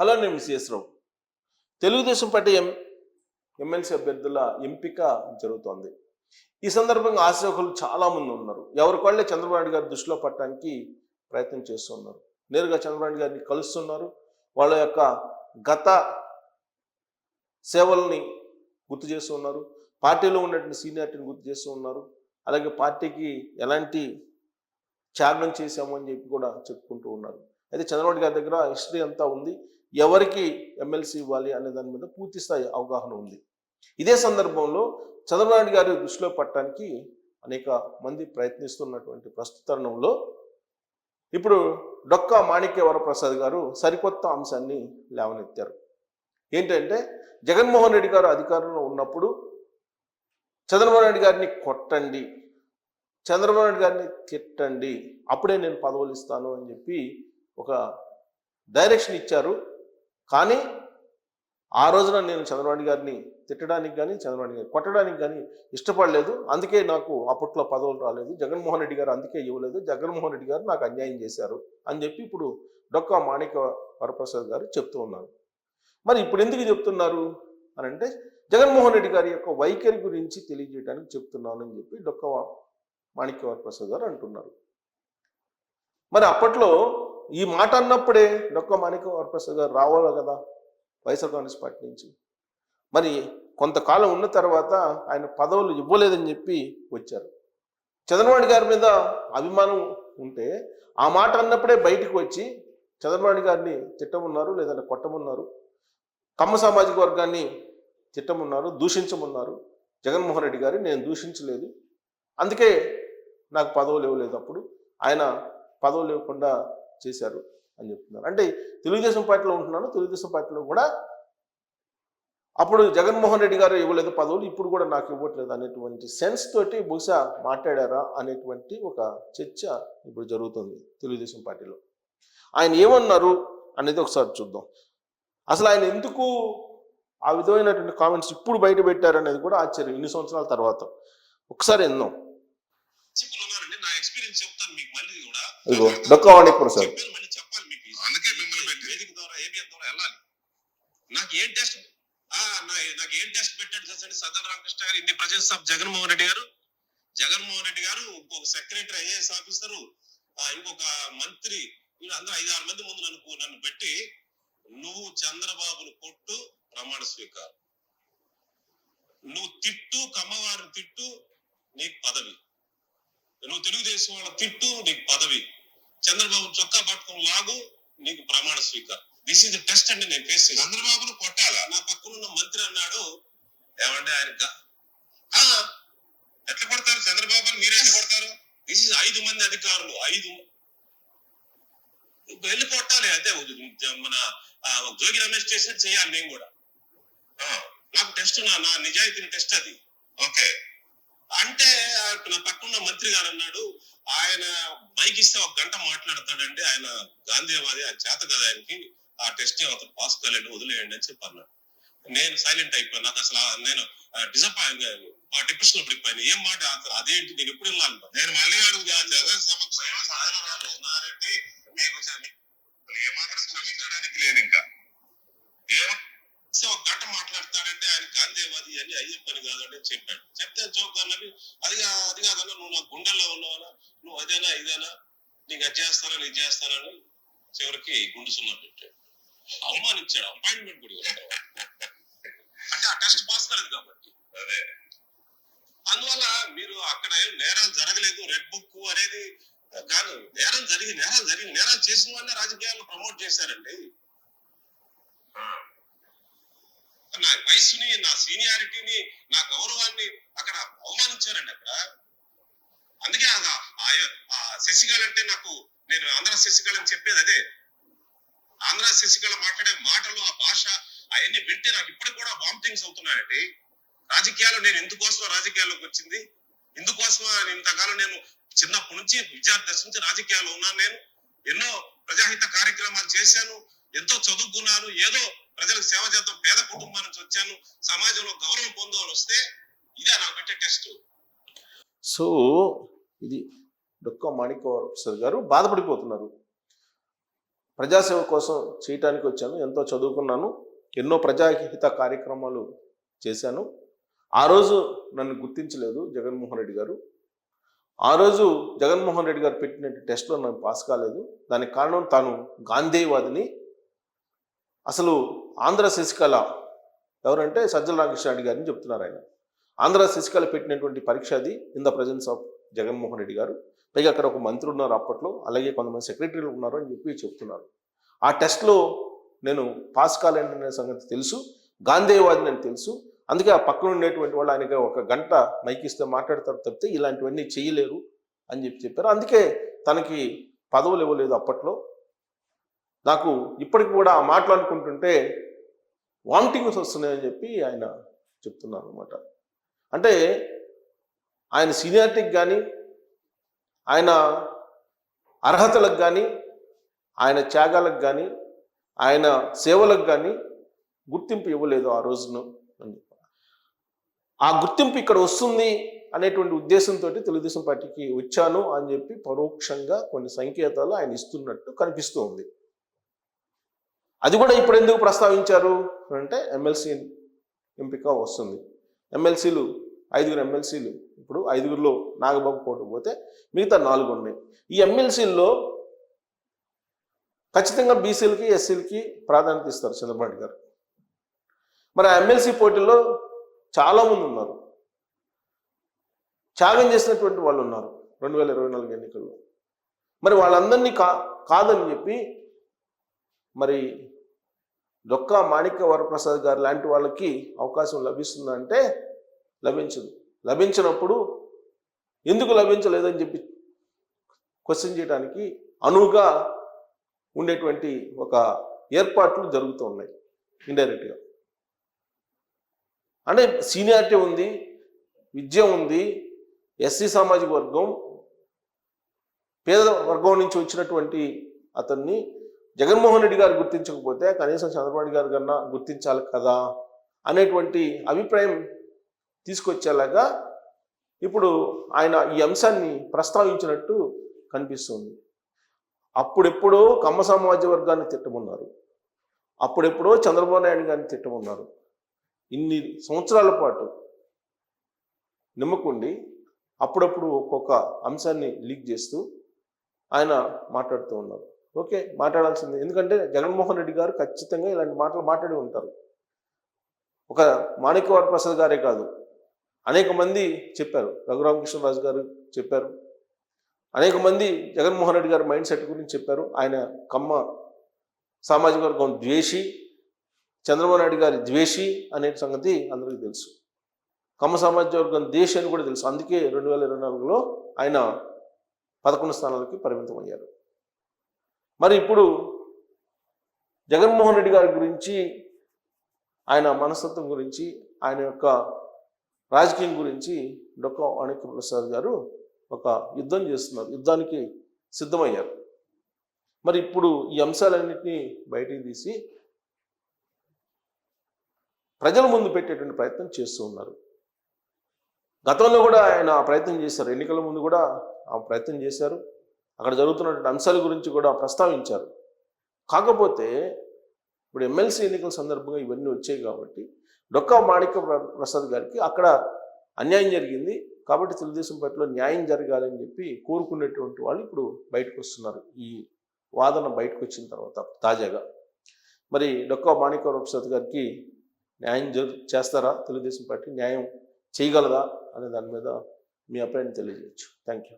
Hello నేను CS Telugu Desam party M MLC అభ్యర్థుల ఎంపిక జరుగుతోంది. ఈ సందర్భంగా ఆశోకులు చాలా మంది ఉన్నారు. ఎవరికి వాళ్ళే చంద్రబాబు నాయుడు గారి దృష్టిలో పట్టడానికి ప్రయత్నం చేస్తున్నారు నేరుగా చంద్రబాబు నాయుడు గారిని కలుస్తున్నారు. వాళ్ళ యొక్క గత సేవల్ని గుర్తు చేస్తూ ఉన్నారు. పార్టీలో ఉన్నటువంటి సీనియారిటీని గుర్తు చేస్తూ ఉన్నారు. అలాగే పార్టీకి ఎలాంటి త్యాగం చేశాము అని చెప్పి కూడా చెప్పుకుంటూ ఉన్నారు. అయితే చంద్రబాబు గారి దగ్గర హిస్టరీ అంతా ఉంది. ఎవరికి ఎమ్మెల్సీ ఇవ్వాలి అనే దాని మీద పూర్తి స్థాయి అవగాహన ఉంది. ఇదే సందర్భంలో చంద్రబాబు నాయుడు గారి దృష్టిలో పట్టడానికి అనేక మంది ప్రయత్నిస్తున్నటువంటి ప్రస్తుత తరుణంలో ఇప్పుడు డొక్కా మాణిక్య వరప్రసాద్ గారు సరికొత్త అంశాన్ని లేవనెత్తారు. ఏంటంటే జగన్మోహన్ రెడ్డి గారు అధికారంలో ఉన్నప్పుడు చంద్రబాబు నాయుడు గారిని కొట్టండి చంద్రబాబు నాయుడు గారిని తిట్టండి అప్పుడే నేను పదవులు ఇస్తాను అని చెప్పి ఒక డైరెక్షన్ ఇచ్చారు. కానీ ఆ రోజున నేను చంద్రబాబు గారిని తిట్టడానికి కానీ చంద్రబాబు గారిని కొట్టడానికి కానీ ఇష్టపడలేదు. అందుకే నాకు అప్పట్లో పదవులు రాలేదు. జగన్మోహన్ రెడ్డి గారు అందుకే ఇవ్వలేదు. జగన్మోహన్ రెడ్డి గారు నాకు అన్యాయం చేశారు అని చెప్పి ఇప్పుడు డొక్కా మాణిక వరప్రసాద్ గారు చెప్తూ ఉన్నారు. మరి ఇప్పుడు ఎందుకు చెప్తున్నారు అని అంటే జగన్మోహన్ రెడ్డి గారి యొక్క వైఖరి గురించి తెలియజేయడానికి చెప్తున్నాను అని చెప్పి డొక్క మాణిక్య వరప్రసాద్ గారు అంటున్నారు. మరి అప్పట్లో ఈ మాట అన్నప్పుడే డొక్క మాణిక్య వరప్రసాద్ గారు రావాలి కదా వైఎస్ఆర్ కాంగ్రెస్ పార్టీ నుంచి. మరి కొంతకాలం ఉన్న తర్వాత ఆయన పదవులు ఇవ్వలేదని చెప్పి వచ్చారు. చంద్రబాబు గారి మీద అభిమానం ఉంటే ఆ మాట అన్నప్పుడే బయటకు వచ్చి చంద్రబాబు గారిని తిట్టమున్నారు లేదంటే కొట్టమున్నారు. కమ్మ సామాజిక వర్గాన్ని తిట్టమున్నారు దూషించమున్నారు. జగన్మోహన్ రెడ్డి గారు నేను దూషించలేదు. అందుకే నాకు పదవులు ఇవ్వలేదు అప్పుడు. ఆయన పదవులు ఇవ్వకుండా చేశారు అని చెప్తున్నారు. అంటే తెలుగుదేశం పార్టీలో ఉంటున్నాను తెలుగుదేశం పార్టీలో కూడా అప్పుడు జగన్మోహన్ రెడ్డి గారు ఇవ్వలేదు పదవులు ఇప్పుడు కూడా నాకు ఇవ్వట్లేదు అనేటువంటి సెన్స్ తోటి బహుశా మాట్లాడారా అనేటువంటి ఒక చర్చ ఇప్పుడు జరుగుతుంది తెలుగుదేశం పార్టీలో. ఆయన ఏమన్నారు అనేది ఒకసారి చూద్దాం. అసలు ఆయన ఎందుకు ఆ విధమైనటువంటి కామెంట్స్ ఇప్పుడు బయట పెట్టారనేది కూడా ఆశ్చర్యం. ఇన్ని సంవత్సరాల తర్వాత. ఒకసారి ఎన్నో ప్రిన్సిపల్ ఉన్నారండి నా ఎక్స్పీరియన్స్ చెప్తాను మీకు మళ్ళీ కూడా ఇదిగో డొక్కవాణి ప్రసాద్ చెప్పాను మళ్ళీ చెప్పాలి మీకు అందుకే మిమ్మల్ని పెట్టి వేదిక ద్వారా ఇదిగో ద్వారా వెళ్ళాలి. నాకు ఏం టెస్ట్? నాకు ఏం టెస్ట్ పెట్టాడు తెలుసండి సదర్ రామకృష్ణ గారు ఇన్ని ప్రజెన్స్ ఆఫ్ జగన్మోహన్ రెడ్డి గారు. జగన్మోహన్ రెడ్డి గారు ఇంకొక సెక్రటరీ ఐఏఎస్ ఆఫీసరు ఇంకొక మంత్రి వీళ్ళందరూ ఐదు ఆరు మంది ముందు నన్ను నన్ను పెట్టి నువ్వు చంద్రబాబును కొట్టు ప్రమాణ స్వీకారం. నువ్వు తిట్టు కమ్మవారిని తిట్టు నీకు పదవి. నువ్వు తెలుగుదేశం వాళ్ళ తిట్టు నీకు పదవి. చంద్రబాబు చొక్కా పట్టుకుని లాగు నీకు ప్రమాణ స్వీకారం. దిస్ ఇస్ ద టెస్ట్ అండి నేను ఫేస్ చంద్రబాబును కొట్టాలా? నా పక్కన ఉన్న మంత్రి అన్నాడు ఏమంటే ఆయన ఎట్లా కొడతారు? చంద్రబాబు అని మీరే కొడతారు? దిస్ ఇస్ ఐదు మంది అధికారులు ఐదు. వెళ్ళి కొట్టాలి అదే మన జోగి రమేష్ చేసినట్టు చేయాలి నేను కూడా. ఆ, నాకు టెస్ట్ నా నా నిజాయితీని టెస్ట్ అది. ఓకే. అంటే నా పక్కన మంత్రి గారు అన్నాడు ఆయన బైక్ ఇస్తే ఒక గంట మాట్లాడతాడండి. ఆయన గాంధీవాది ఆయన చేత కదా ఆయనకి. ఆ టెస్ట్ అతను పాస్ కాలేడు వదిలేయండి అని చెప్పి అన్నాడు నేను సైలెంట్ అయిపోయాను. నాకు అసలు నేను డిసప్పాయింట్ డిప్రెషన్లో పడిపోయాను. ఏం మాట అసలు? అదేంటి? నేను ఎప్పుడు వెళ్ళాలి నేను మళ్ళీ అడుగుతా జగన్ సమక్షంలో సాధారణ ఉన్నారంటే మీకు చ- ఏమాత్రం క్షమించడానికి లేదు ఇంకా ఏమ సో ఒక గంట మాట్లాడతాడంటే ఆయన గాంధీవాది కాదండి అని చెప్పాడు. చెప్తే జోక్ అన్నది అది అది కాదన్నా నువ్వు నా గుండెల్లో ఉన్నావనా? నువ్వు అదేనా ఇదేనా? నీకు అది చేస్తానని ఇది చేస్తానని చివరికి గుండు సున్నా పెట్టాడు. అవమానించాడు అపాయింట్మెంట్ కూడా. అంటే ఆ టెస్ట్ పాస్ కాలేదు కాబట్టి. అదే. అందువల్ల మీరు అక్కడ ఏం నేరాలు జరగలేదు రెడ్ బుక్ అనేది కాదు నేరం జరిగి నేరాలు జరిగి నేరాలు చేసిన వాళ్ళే రాజకీయాల్లో ప్రమోట్ చేశారండి ఆ, నా వయసుని నా సీనియారిటీని నా గౌరవాన్ని అక్కడ అవమానించారండి అక్కడ. అందుకే ఆ- శశికళ అంటే నాకు నేను ఆంధ్ర శశికళ అని చెప్పేది అదే. ఆంధ్ర శశికళ మాట్లాడే మాటలు ఆ భాష అవన్నీ వింటే నాకు ఇప్పుడు కూడా వామిటింగ్స్ అవుతున్నాయండి. రాజకీయాలు నేను ఎందుకోసం రాజకీయాల్లోకి వచ్చింది? ఇందుకోసం ఇంతకాలం నేను చిన్నప్పటి నుంచి విద్యార్థి దశ నుంచి రాజకీయాల్లో ఉన్నాను నేను. ఎన్నో ప్రజాహిత కార్యక్రమాలు చేశాను. ఎంతో చదువుకున్నాను. ఏదో ప్రజలకు సేవ చేద్దాం. పేద కుటుంబం నుంచి వచ్చాను. సమాజంలో గౌరవం పొందాలని వస్తే ఇదే నాకు పెట్టే టెస్ట్. సో ఇది డొక్క మాణిక్య గారు బాధపడిపోతున్నారు. ప్రజాసేవ కోసం చేయటానికి వచ్చాను. ఎంతో చదువుకున్నాను. ఎన్నో ప్రజాహిత కార్యక్రమాలు చేశాను. ఆ రోజు నన్ను గుర్తించలేదు జగన్మోహన్ రెడ్డి గారు. ఆ రోజు జగన్మోహన్ రెడ్డి గారు పెట్టిన టెస్ట్లో నాకు పాస్ కాలేదు. దానికి కారణం తాను గాంధీవాదిని. అసలు ఆంధ్ర శశికళ. ఎవరంటే సజ్జల రామకృష్ణారెడ్డి గారిని చెప్తున్నారు ఆయన. ఆంధ్ర శశికళ పెట్టినటువంటి పరీక్ష అది in the presence of Jaganmohan Reddy garu. పైగా అక్కడ ఒక మంత్రి ఉన్నారు అప్పట్లో అలాగే కొంతమంది సెక్రటరీలు ఉన్నారు అని చెప్పి చెప్తున్నారు. ఆ టెస్ట్లో నేను పాస్ కాలేననే సంగతి తెలుసు గాంధీవాది నేను తెలుసు. అందుకే ఆ పక్కన ఉండేటువంటి వాళ్ళు ఆయనకి ఒక గంట మైకిస్తే మాట్లాడతారు తప్పితే ఇలాంటివన్నీ చేయలేరు అని చెప్పి చెప్పారు. అందుకే తనకి పదవులు ఇవ్వలేదు అప్పట్లో. నాకు ఇప్పటికి కూడా ఆ మాటలు అనుకుంటుంటే వామిటింగ్స్ వస్తున్నాయని చెప్పి ఆయన చెప్తున్నారు అనమాట అంటే ఆయన సీనియారిటీకి కానీ ఆయన అర్హతలకు కానీ ఆయన త్యాగాలకు కానీ ఆయన సేవలకు కానీ గుర్తింపు ఇవ్వలేదు ఆ రోజున అని ఆ గుర్తింపు ఇక్కడ వస్తుంది అనేటువంటి ఉద్దేశంతో తెలుగుదేశం పార్టీకి వచ్చాను అని చెప్పి పరోక్షంగా కొన్ని సంకేతాలు ఆయన ఇస్తున్నట్టు కనిపిస్తూ ఉంది అది కూడా ఇప్పుడు ఎందుకు ప్రస్తావించారు అంటే ఎమ్మెల్సీ ఎంపిక వస్తుంది. ఎమ్మెల్సీలు ఐదుగురు ఎమ్మెల్సీలు ఇప్పుడు ఐదుగురిలో నాగబాబు పోటీ పోతే మిగతా నాలుగు ఉన్నాయి. ఈ ఎమ్మెల్సీల్లో ఖచ్చితంగా బీసీలకి ఎస్సీలకి ప్రాధాన్యత ఇస్తారు చంద్రబాబు గారు. మరి ఆ ఎమ్మెల్సీ పోటీలో చాలామంది ఉన్నారు. త్యాగం చేసినటువంటి వాళ్ళు ఉన్నారు రెండు వేల ఇరవై నాలుగు ఎన్నికల్లో. మరి వాళ్ళందరినీ కా కాదని చెప్పి మరి డొక్కా మాణిక్య వరప్రసాద్ గారు లాంటి వాళ్ళకి అవకాశం లభిస్తుందంటే లభించదు. లభించినప్పుడు ఎందుకు లభించలేదని చెప్పి క్వశ్చన్ చేయడానికి అనువుగా ఉండేటువంటి ఒక ఏర్పాట్లు జరుగుతూ ఉన్నాయి ఇండైరెక్ట్గా. అంటే సీనియారిటీ ఉంది విద్య ఉంది ఎస్సీ సామాజిక వర్గం పేద వర్గం నుంచి వచ్చినటువంటి అతన్ని జగన్మోహన్ రెడ్డి గారు గుర్తించకపోతే కనీసం చంద్రబాబు గారు కన్నా గుర్తించాలి కదా అనేటువంటి అభిప్రాయం తీసుకొచ్చేలాగా ఇప్పుడు ఆయన ఈ అంశాన్ని ప్రస్తావించినట్టు కనిపిస్తుంది. అప్పుడెప్పుడో కమ్మ సమాజ వర్గాన్ని తిట్టమన్నారు. అప్పుడెప్పుడో చంద్రబాబు నాయుడు గారిని తిట్టమన్నారు. ఇన్ని సంవత్సరాల పాటు నిమ్మకుండి అప్పుడప్పుడు ఒక్కొక్క అంశాన్ని లీక్ చేస్తూ ఆయన మాట్లాడుతూ ఉన్నారు. ఓకే మాట్లాడాల్సింది. ఎందుకంటే జగన్మోహన్ రెడ్డి గారు ఖచ్చితంగా ఇలాంటి మాటలు మాట్లాడి ఉంటారు. ఒక మాణిక్యవర ప్రసాద్ గారే కాదు. అనేక మంది చెప్పారు. రఘురామకృష్ణరాజు గారు చెప్పారు. అనేక మంది జగన్మోహన్ రెడ్డి గారి మైండ్ సెట్ గురించి చెప్పారు. ఆయన కమ్మ సామాజిక వర్గం ద్వేషి చంద్రబాబు నాయుడు గారి ద్వేషి అనే సంగతి అందరికీ తెలుసు. కమ్మ సామాజిక వర్గం దేశి అని కూడా తెలుసు. అందుకే రెండు వేల ఇరవై నాలుగులో ఆయన పదకొండు స్థానాలకి పరిమితం అయ్యారు. మరి ఇప్పుడు జగన్మోహన్ రెడ్డి గారి గురించి ఆయన మనస్తత్వం గురించి ఆయన యొక్క రాజకీయం గురించి డొక్క అణిక ప్రసాద్ గారు ఒక యుద్ధం చేస్తున్నారు. యుద్ధానికి సిద్ధమయ్యారు. మరి ఇప్పుడు ఈ అంశాలన్నింటినీ బయటికి తీసి ప్రజల ముందు పెట్టేటువంటి ప్రయత్నం చేస్తూ ఉన్నారు. గతంలో కూడా ఆయన ఆ ప్రయత్నం చేశారు. ఎన్నికల ముందు కూడా ఆ ప్రయత్నం చేశారు. అక్కడ జరుగుతున్నటువంటి అంశాల గురించి కూడా ప్రస్తావించారు. కాకపోతే ఇప్పుడు ఎమ్మెల్సీ ఎన్నికల సందర్భంగా ఇవన్నీ వచ్చాయి కాబట్టి డొక్కా మాణిక ప్రసాద్ గారికి అక్కడ అన్యాయం జరిగింది కాబట్టి తెలుగుదేశం పార్టీలో న్యాయం జరగాలని చెప్పి కోరుకునేటువంటి వాళ్ళు ఇప్పుడు బయటకు వస్తున్నారు. ఈ వాదన బయటకు వచ్చిన తర్వాత తాజాగా. మరి డొక్కా మాణిక ప్రసాద్ గారికి న్యాయం చేస్తారా? తెలుగుదేశం పార్టీ న్యాయం చేయగలదా? అనే దాని మీద మీ అభిప్రాయం తెలియజేయచ్చు. Thank you